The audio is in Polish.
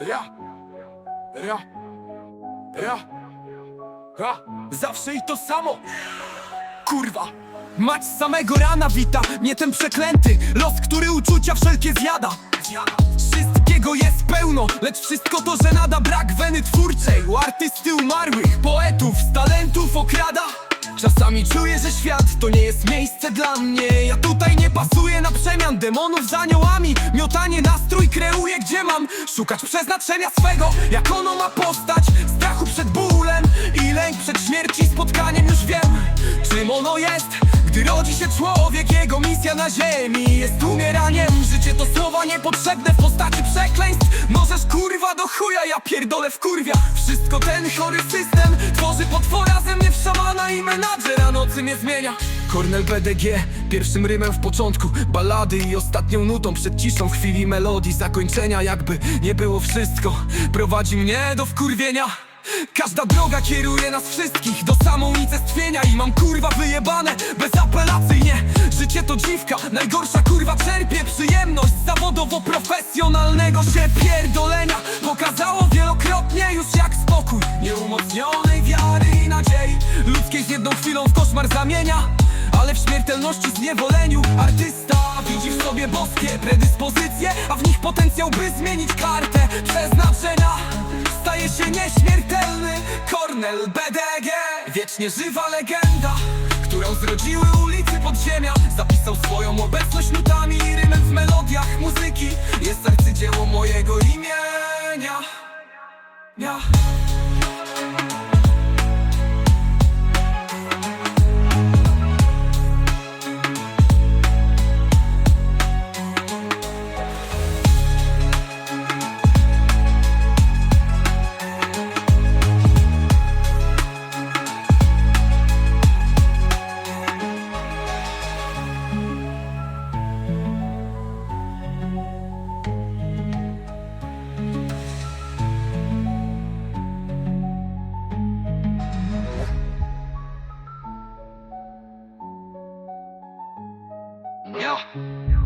Ja, ja, ja, ja, zawsze i to samo. Kurwa, mać samego rana wita mnie ten przeklęty. Los, który uczucia wszelkie zjada. Wszystkiego jest pełno, lecz wszystko to żenada Brak weny twórczej u artysty umarłych Poetów z talentów okrada Czasami czuję, że świat to nie jest miejsce dla mnie. Ja tutaj nie pasuję na przemian demonów z aniołami. Miotanie nastrój kreuję, gdzie mam szukać przeznaczenia swego. Jak ono ma postać, strachu przed bólem I lęk przed śmierci, spotkaniem już wiem Czym ono jest, gdy rodzi się człowiek Jego misja na ziemi jest umieraniem. Życie to słowa niepotrzebne w postaci przekleństw. Możesz kurwa do chuja, ja pierdolę w kurwia. Wszystko ten chory system tworzy potwora szamana i menadżera nocy mnie zmienia. Kornel BDG, pierwszym rymem w początku. Balady i ostatnią nutą przed ciszą chwili melodii. Zakończenia jakby nie było wszystko. Prowadzi mnie do wkurwienia. Każda droga kieruje nas wszystkich do samounicestwienia. I mam kurwa wyjebane bezapelacyjnie. Życie to dziwka, najgorsza kurwa czerpie Przyjemność zawodowo-profesjonalnego się pierdolenia. Pokazało wielokrotnie już jak spokój. Nadziei Ludzkiej z jedną chwilą w koszmar zamienia ale w śmiertelności zniewoleniu Artysta widzi w sobie boskie predyspozycje A w nich potencjał by zmienić kartę przeznaczenia. Staje się nieśmiertelny Kornel BDG Wiecznie żywa legenda Którą zrodziły ulicy podziemia. Zapisał swoją obecność nutami i rymem w melodiach muzyki. Jest arcydzieło mojego imienia. Ja. Yeah.